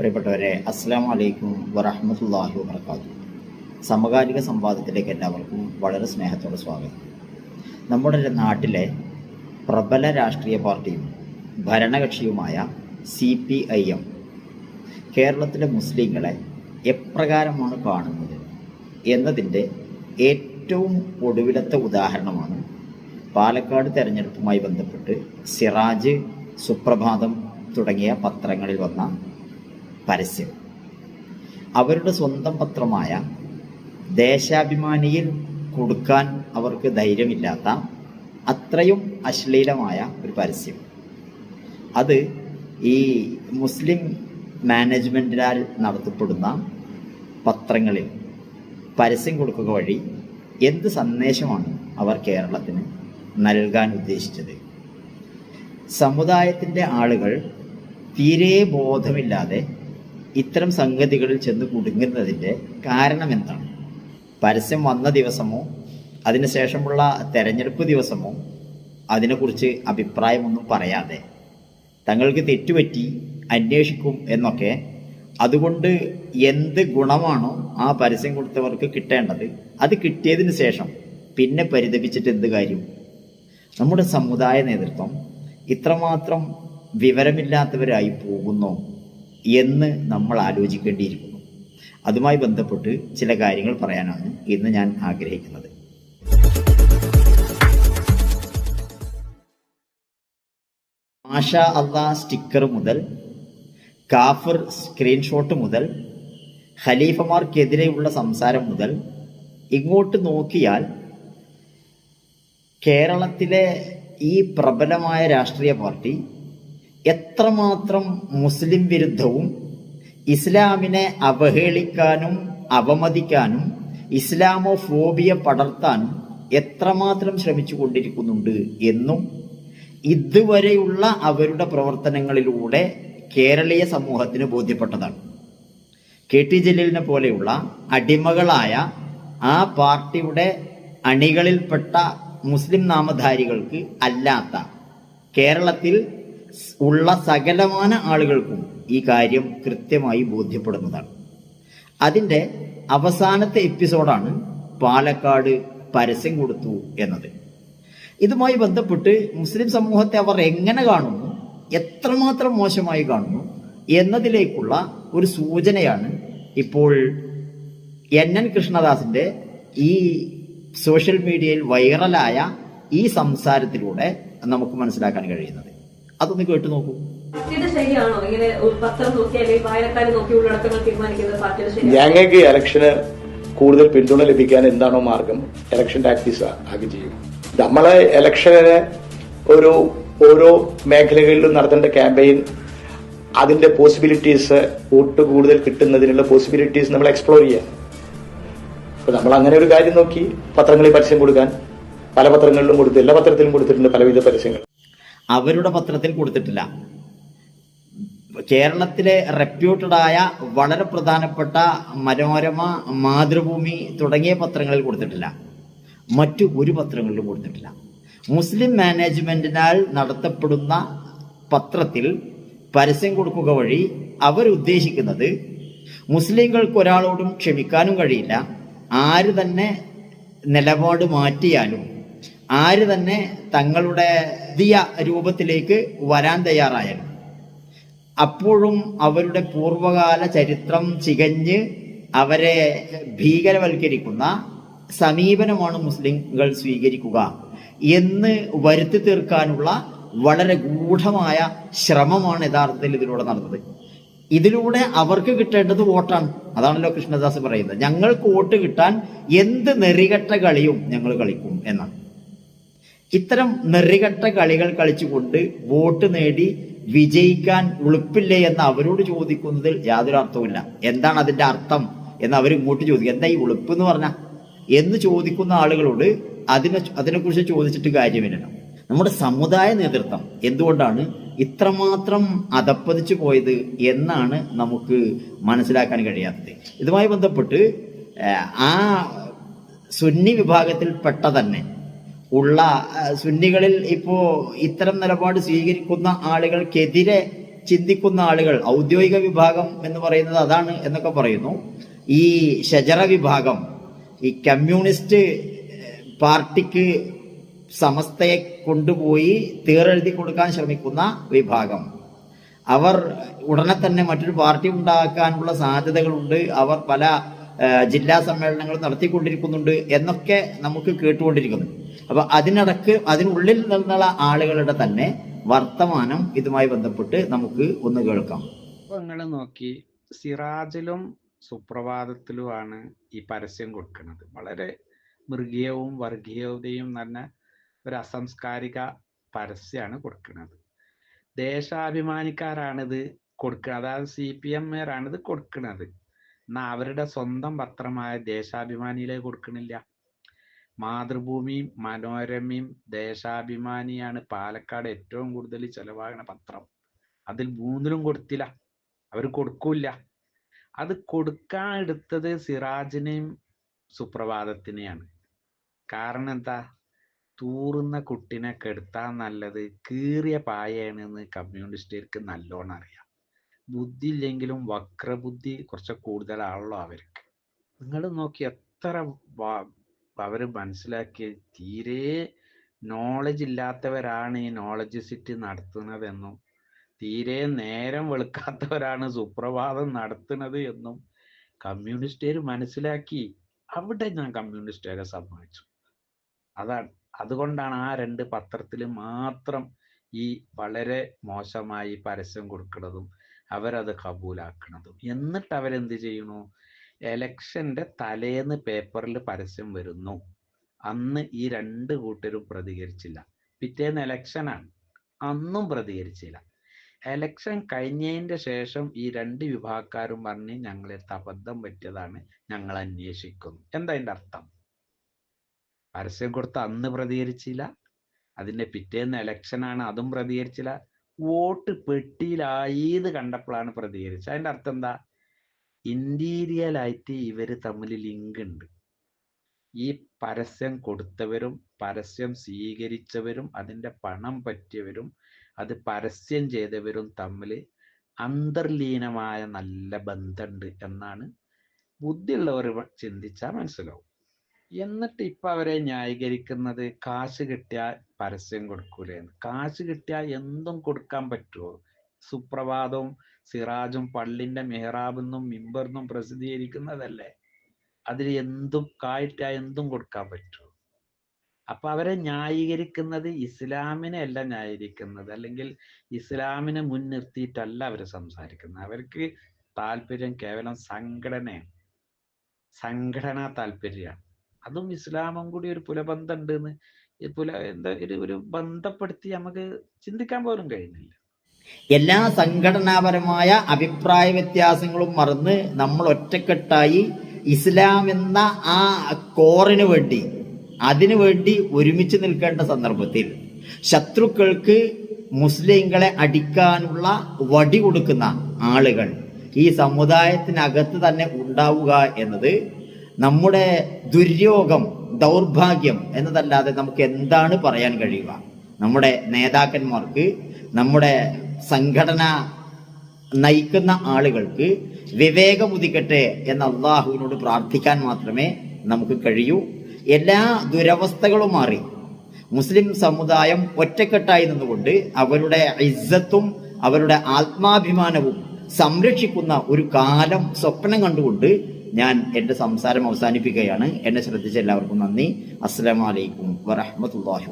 പ്രിയപ്പെട്ടവരെ അസ്സാം വലൈക്കും വറഹമത്തല്ലാഹി വാബർക്കാത്തു സമകാലിക സംവാദത്തിലേക്ക് എല്ലാവർക്കും വളരെ സ്നേഹത്തോടെ സ്വാഗതം. നമ്മുടെ നാട്ടിലെ പ്രബല രാഷ്ട്രീയ പാർട്ടിയും ഭരണകക്ഷിയുമായ സി പി ഐ എം കേരളത്തിലെ മുസ്ലിങ്ങളെ എപ്രകാരമാണ് കാണുന്നത് എന്നതിന്റെ ഏറ്റവും ഒടുവിലത്തെ ഉദാഹരണമാണ് പാലക്കാട് തെരഞ്ഞെടുപ്പുമായി ബന്ധപ്പെട്ട് സിറാജ് സുപ്രഭാതം തുടങ്ങിയ പത്രങ്ങളിൽ വന്ന പരസ്യം. അവരുടെ സ്വന്തം പത്രമായ ദേശാഭിമാനിയിൽ കൊടുക്കാൻ അവർക്ക് ധൈര്യമില്ലാത്ത അത്രയും അശ്ലീലമായ ഒരു പരസ്യം. അത് ഈ മുസ്ലിം മാനേജ്മെന്റിനാൽ നടത്തപ്പെടുന്ന പത്രങ്ങളിൽ പരസ്യം കൊടുക്കുക വഴി എന്ത് സന്ദേശമാണ് അവർ കേരളത്തിന് നൽകാൻ ഉദ്ദേശിച്ചത്? സമുദായത്തിന്റെ ആളുകൾ തീരെ ബോധമില്ലാതെ ഇത്തരം സംഗതികളിൽ ചെന്ന് കുടുങ്ങുന്നതിന്റെ കാരണം എന്താണ്? പരസ്യം വന്ന ദിവസമോ അതിനുശേഷമുള്ള തെരഞ്ഞെടുപ്പ് ദിവസമോ അതിനെക്കുറിച്ച് അഭിപ്രായമൊന്നും പറയാതെ തങ്ങൾക്ക് തെറ്റുപറ്റി അന്വേഷിക്കും എന്നൊക്കെ അതുകൊണ്ട് എന്ത് ഗുണമാണോ ആ പരസ്യം കൊടുത്തവർക്ക് കിട്ടേണ്ടത് അത് കിട്ടിയതിന് ശേഷം പിന്നെ പരിതപിച്ചിട്ട് എന്ത് കാര്യം? നമ്മുടെ സമുദായ നേതൃത്വം ഇത്രമാത്രം വിവരമില്ലാത്തവരായി പോകുന്നോ? എന്ന് നമ്മൾ ആലോചിക്കേണ്ടിയിരിക്കുന്നു. അതുമായി ബന്ധപ്പെട്ട് ചില കാര്യങ്ങൾ പറയാനാണ് ഇന്ന് ഞാൻ ആഗ്രഹിക്കുന്നത്. ആഷ അള്ളാ സ്റ്റിക്കർ മുതൽ കാഫർ സ്ക്രീൻഷോട്ട് മുതൽ ഖലീഫമാർക്കെതിരെയുള്ള സംസാരം മുതൽ ഇങ്ങോട്ട് നോക്കിയാൽ കേരളത്തിലെ ഈ പ്രബലമായ രാഷ്ട്രീയ പാർട്ടി എത്രമാത്രം മുസ്ലിം വിരുദ്ധവും ഇസ്ലാമിനെ അവഹേളിക്കാനും അവമതിക്കാനും ഇസ്ലാമോ ഫോബിയ പടർത്താനും എത്രമാത്രം ശ്രമിച്ചു കൊണ്ടിരിക്കുന്നുണ്ട് എന്നും ഇതുവരെയുള്ള അവരുടെ പ്രവർത്തനങ്ങളിലൂടെ കേരളീയ സമൂഹത്തിന് ബോധ്യപ്പെട്ടതാണ്. കെ ടി ജലീലിനെ പോലെയുള്ള അടിമകളായ ആ പാർട്ടിയുടെ അണികളിൽപ്പെട്ട മുസ്ലിം നാമധാരികൾക്ക് അല്ലാത്ത കേരളത്തിൽ ഉള്ള സകലമാന ആളുകൾക്കും ഈ കാര്യം കൃത്യമായി ബോധ്യപ്പെടുന്നതാണ്. അതിന്റെ അവസാനത്തെ എപ്പിസോഡാണ് പാലക്കാട് പരസ്യം കൊടുത്തു എന്നത്. ഇതുമായി ബന്ധപ്പെട്ട് മുസ്ലിം സമൂഹത്തെ അവർ എങ്ങനെ കാണുന്നു എത്രമാത്രം മോശമായി കാണുന്നു എന്നതിലേക്കുള്ള ഒരു സൂചനയാണ് ഇപ്പോൾ എൻ എൻ കൃഷ്ണദാസിന്റെ ഈ സോഷ്യൽ മീഡിയയിൽ വൈറലായ ഈ സംസാരത്തിലൂടെ നമുക്ക് മനസ്സിലാക്കാൻ കഴിയുന്നത്. അതൊന്ന് കേട്ടു നോക്കൂ. ഇത് ശരിയാണോ? ഇങ്ങനെ ഒരു പത്രം നോക്കി അല്ലെങ്കിൽ നോക്കി ഉള്ളടക്കങ്ങൾ തീരുമാനിക്കുന്നത് പാർട്ടിയുടെ ശരിയാണ്? ഞങ്ങൾക്ക് ഇലക്ഷന് കൂടുതൽ പിന്തുണ ലഭിക്കാൻ എന്താണോ മാർഗം. ഇലക്ഷൻ ടാക്ടീസ് ആകെ ചെയ്യും. നമ്മളെ ഇലക്ഷനെ ഒരു ഓരോ മേഖലകളിലും നടത്തേണ്ട ക്യാമ്പയിൻ അതിന്റെ പോസിബിലിറ്റീസ് വോട്ട് കൂടുതൽ കിട്ടുന്നതിനുള്ള പോസിബിലിറ്റീസ് നമ്മൾ എക്സ്പ്ലോർ ചെയ്യാം അപ്പൊ നമ്മൾ അങ്ങനെ ഒരു കാര്യം നോക്കി പത്രങ്ങളിൽ പരസ്യം കൊടുക്കാൻ. പല പത്രങ്ങളിലും കൊടുത്തു എല്ലാ പത്രത്തിലും കൊടുത്തിട്ടുണ്ട് പലവിധ പരസ്യങ്ങൾ. അവരുടെ പത്രത്തിൽ കൊടുത്തിട്ടില്ല. കേരളത്തിലെ റെപ്യൂട്ടഡ് ആയ വളരെ പ്രധാനപ്പെട്ട മനോരമ മാതൃഭൂമി തുടങ്ങിയ പത്രങ്ങളിൽ കൊടുത്തിട്ടില്ല. മറ്റു ഒരു പത്രങ്ങളിലും കൊടുത്തിട്ടില്ല. മുസ്ലിം മാനേജ്മെന്റിനാൽ നടത്തപ്പെടുന്ന പത്രത്തിൽ പരസ്യം കൊടുക്കുക വഴി അവരുദ്ദേശിക്കുന്നത് മുസ്ലിങ്ങൾക്ക് ഒരാളോടും ക്ഷമിക്കാനും കഴിയില്ല. ആര് തന്നെ നിലപാട് മാറ്റിയാലും ആര് തന്നെ തങ്ങളുടെ പുതിയ രൂപത്തിലേക്ക് വരാൻ തയ്യാറായത് അപ്പോഴും അവരുടെ പൂർവകാല ചരിത്രം ചികഞ്ഞ് അവരെ ഭീകരവൽക്കരിക്കുന്ന സമീപനമാണ് മുസ്ലിങ്ങൾ സ്വീകരിക്കുക എന്ന് വരുത്തി തീർക്കാനുള്ള വളരെ ഗൂഢമായ ശ്രമമാണ് യഥാർത്ഥത്തിൽ ഇതിലൂടെ നടന്നത്. ഇതിലൂടെ അവർക്ക് കിട്ടേണ്ടത് വോട്ടാണ്. അതാണല്ലോ കൃഷ്ണദാസ് പറയുന്നത്. ഞങ്ങൾക്ക് വോട്ട് കിട്ടാൻ എന്ത് നെറികെട്ട കളിയും ഞങ്ങൾ കളിക്കും എന്നാണ്. ഇത്തരം നെറികെട്ട കളികൾ കളിച്ചുകൊണ്ട് വോട്ട് നേടി വിജയിക്കാൻ ഉളുപ്പില്ലേ എന്ന് അവരോട് ചോദിക്കുന്നതിൽ യാതൊരു അർത്ഥവുമില്ല. എന്താണ് അതിന്റെ അർത്ഥം എന്ന് അവർ ഇങ്ങോട്ട് ചോദിക്കും. എന്താ ഈ ഉളുപ്പ് എന്ന് പറഞ്ഞാൽ എന്ന് ചോദിക്കുന്ന ആളുകളോട് അതിനെ അതിനെക്കുറിച്ച് ചോദിച്ചിട്ട് കാര്യമില്ല. നമ്മുടെ സമുദായ നേതൃത്വം എന്തുകൊണ്ടാണ് ഇത്രമാത്രം അതപ്പതിച്ചു പോയത് എന്നാണ് നമുക്ക് മനസ്സിലാക്കാൻ കഴിയാത്തത്. ഇതുമായി ബന്ധപ്പെട്ട് ആ സുന്നി വിഭാഗത്തിൽപ്പെട്ട തന്നെ ഉള്ള സുന്നികളിൽ ഇപ്പോ ഇത്തരം നിലപാട് സ്വീകരിക്കുന്ന ആളുകൾക്കെതിരെ ചിന്തിക്കുന്ന ആളുകൾ ഔദ്യോഗിക വിഭാഗം എന്ന് പറയുന്നത് അതാണ് എന്നൊക്കെ പറയുന്നു. ഈ ഷജറ വിഭാഗം ഈ കമ്മ്യൂണിസ്റ്റ് പാർട്ടിക്ക് സമസ്തയെ കൊണ്ടുപോയി തീറെഴുതി കൊടുക്കാൻ ശ്രമിക്കുന്ന വിഭാഗം. അവർ ഉടനെ തന്നെ മറ്റൊരു പാർട്ടി ഉണ്ടാക്കാനുള്ള സാധ്യതകളുണ്ട്. അവർ പല ജില്ലാ സമ്മേളനങ്ങൾ നടത്തിക്കൊണ്ടിരിക്കുന്നുണ്ട് എന്നൊക്കെ നമുക്ക് കേട്ടുകൊണ്ടിരിക്കുന്നു. അപ്പൊ അതിനടക്ക് അതിനുള്ളിൽ നിന്നുള്ള ആളുകളുടെ തന്നെ വർത്തമാനം ഇതുമായി ബന്ധപ്പെട്ട് നമുക്ക് ഒന്ന് കേൾക്കാം. അപ്പൊ നിങ്ങൾ നോക്കി സിറാജിലും സുപ്രഭാതത്തിലുമാണ് ഈ പരസ്യം കൊടുക്കുന്നത്. വളരെ മൃഗീയവും വർഗീയതയും തന്നെ ഒരു അസംസ്കാരിക പരസ്യമാണ് കൊടുക്കുന്നത്. ദേശാഭിമാനിക്കാരാണിത് കൊടുക്കുന്നത് അതായത് സി പി എം ഇത് കൊടുക്കുന്നത് എന്നാൽ അവരുടെ സ്വന്തം പത്രമായ ദേശാഭിമാനിയിലേക്ക് കൊടുക്കണില്ല. മാതൃഭൂമിയും മനോരമയും ദേശാഭിമാനിയാണ് പാലക്കാട് ഏറ്റവും കൂടുതൽ ചെലവാകുന്ന പത്രം. അതിൽ മൂന്നിലും കൊടുത്തില്ല. അവർ കൊടുക്കൂല അത് കൊടുക്കാൻ എടുത്തത് സിറാജിനെയും സുപ്രഭാതത്തിനെയാണ്. കാരണം എന്താ? തൂറുന്ന കുട്ടിനെ കെടുത്താൻ നല്ലത് കീറിയ പായയാണ് എന്ന് കമ്മ്യൂണിസ്റ്റുകാർക്ക് നല്ലോണം അറിയാം. ബുദ്ധി ഇല്ലെങ്കിലും വക്രബുദ്ധി കുറച്ച് കൂടുതലാണല്ലോ അവർക്ക്. നിങ്ങൾ നോക്കി എത്ര അവർ മനസ്സിലാക്കിയ തീരെ നോളജ് ഇല്ലാത്തവരാണ് ഈ നോളജ് സിറ്റി നടത്തുന്നതെന്നും തീരെ നേരം വെളുക്കാത്തവരാണ് സുപ്രഭാതം നടത്തുന്നത് എന്നും കമ്മ്യൂണിസ്റ്റുകാർ മനസ്സിലാക്കി അവിടെ ഞാൻ കമ്മ്യൂണിസ്റ്റുകാരെ സമ്മതിച്ചു അതാണ്. അതുകൊണ്ടാണ് ആ രണ്ട് പത്രത്തിൽ മാത്രം ഈ വളരെ മോശമായി പരസ്യം കൊടുക്കുന്നതും അവരത് കബൂലാക്കുന്നതും. എന്നിട്ട് അവരെന്ത് ചെയ്യുന്നു? എലക്ഷന്റെ തലേന്ന് പേപ്പറിൽ പരസ്യം വരുന്നു. അന്ന് ഈ രണ്ട് കൂട്ടരും പ്രതികരിച്ചില്ല. പിറ്റേന്ന് എലക്ഷനാണ്. അന്നും പ്രതികരിച്ചില്ല. എലക്ഷൻ കഴിഞ്ഞതിന്റെ ശേഷം ഈ രണ്ട് വിഭാഗക്കാരും പറഞ്ഞ് ഞങ്ങളെ അബദ്ധം പറ്റിയതാണ് ഞങ്ങൾ അന്വേഷിക്കുന്നു. എന്താ അതിന്റെ അർത്ഥം? പരസ്യം കൊടുത്ത് അന്ന് പ്രതികരിച്ചില്ല. അതിന്റെ പിറ്റേന്ന് എലക്ഷനാണ് അതും പ്രതികരിച്ചില്ല. വോട്ട് പെട്ടിയിലായത് കണ്ടപ്പോഴാണ് പ്രതികരിച്ചത്. അതിന്റെ അർത്ഥം എന്താ? ഇന്റീരിയലായിട്ട് ഇവർ തമ്മിൽ ലിങ്ക് ഉണ്ട് ഈ പരസ്യം കൊടുത്തവരും പരസ്യം സ്വീകരിച്ചവരും അതിന്റെ പണം പറ്റിയവരും അത് പരസ്യം ചെയ്തവരും തമ്മിൽ അന്തർലീനമായ നല്ല ബന്ധമുണ്ട് എന്നാണ് ബുദ്ധിയുള്ളവർ ചിന്തിച്ചാൽ മനസ്സിലാവും. എന്നിട്ട് ഇപ്പൊ അവരെ ന്യായീകരിക്കുന്നത് കാശ് കിട്ടിയാൽ പരസ്യം കൊടുക്കൂലെന്ന്. കാശ് കിട്ടിയാൽ എന്തും കൊടുക്കാൻ പറ്റുമോ സുപ്രഭാതവും സിറാജും പള്ളിന്റെ മെഹ്റാബെന്നും മിമ്പർന്നും പ്രസിദ്ധീകരിക്കുന്നതല്ലേ? അതിൽ എന്തും കായിട്ട എന്തും കൊടുക്കാൻ പറ്റുമോ അപ്പൊ അവരെ ന്യായീകരിക്കുന്നത് ഇസ്ലാമിനെ അല്ല ന്യായീകരിക്കുന്നത്. അല്ലെങ്കിൽ ഇസ്ലാമിനെ മുൻനിർത്തിയിട്ടല്ല അവർ സംസാരിക്കുന്നത്. അവർക്ക് താല്പര്യം കേവലം സംഘടനയാണ്. സംഘടനാ താല്പര്യമാണ്. അതും ഇസ്ലാമും കൂടി ഒരു പുലബന്ധം ഉണ്ടെന്ന് ഈ പുല എന്താ ഒരു ഒരു ബന്ധപ്പെടുത്തി നമുക്ക് ചിന്തിക്കാൻ പോലും കഴിയുന്നില്ല. എല്ലാ സംഘടനാപരമായ അഭിപ്രായ വ്യത്യാസങ്ങളും മറന്ന് നമ്മൾ ഒറ്റക്കെട്ടായി ഇസ്ലാം എന്ന ആ കോറിന് വേണ്ടി അതിനു വേണ്ടി ഒരുമിച്ച് നിൽക്കേണ്ട സന്ദർഭത്തിൽ ശത്രുക്കൾക്ക് മുസ്ലിങ്ങളെ അടിക്കാനുള്ള വടി കൊടുക്കുന്ന ആളുകൾ ഈ സമുദായത്തിനകത്ത് തന്നെ ഉണ്ടാവുക എന്നത് നമ്മുടെ ദുര്യോഗം ദൗർഭാഗ്യം എന്നതല്ലാതെ നമുക്ക് എന്താണ് പറയാൻ കഴിയുക? നമ്മുടെ നേതാക്കന്മാർക്ക് നമ്മുടെ സംഘടന നയിക്കുന്ന ആളുകൾക്ക് വിവേകമുദിക്കട്ടെ എന്ന് അള്ളാഹുവിനോട് പ്രാർത്ഥിക്കാൻ മാത്രമേ നമുക്ക് കഴിയൂ. എല്ലാ ദുരവസ്ഥകളും മാറി. മുസ്ലിം സമുദായം ഒറ്റക്കെട്ടായി നിന്നുകൊണ്ട് അവരുടെ ഇജ്ജത്തും അവരുടെ ആത്മാഭിമാനവും സംരക്ഷിക്കുന്ന ഒരു കാലം സ്വപ്നം കണ്ടുകൊണ്ട് ഞാൻ എന്റെ സംസാരം അവസാനിപ്പിക്കുകയാണ്. എന്നെ ശ്രദ്ധിച്ച എല്ലാവർക്കും നന്ദി. അസ്സലാമലൈക്കും വറഹമത്തല്ലാഹി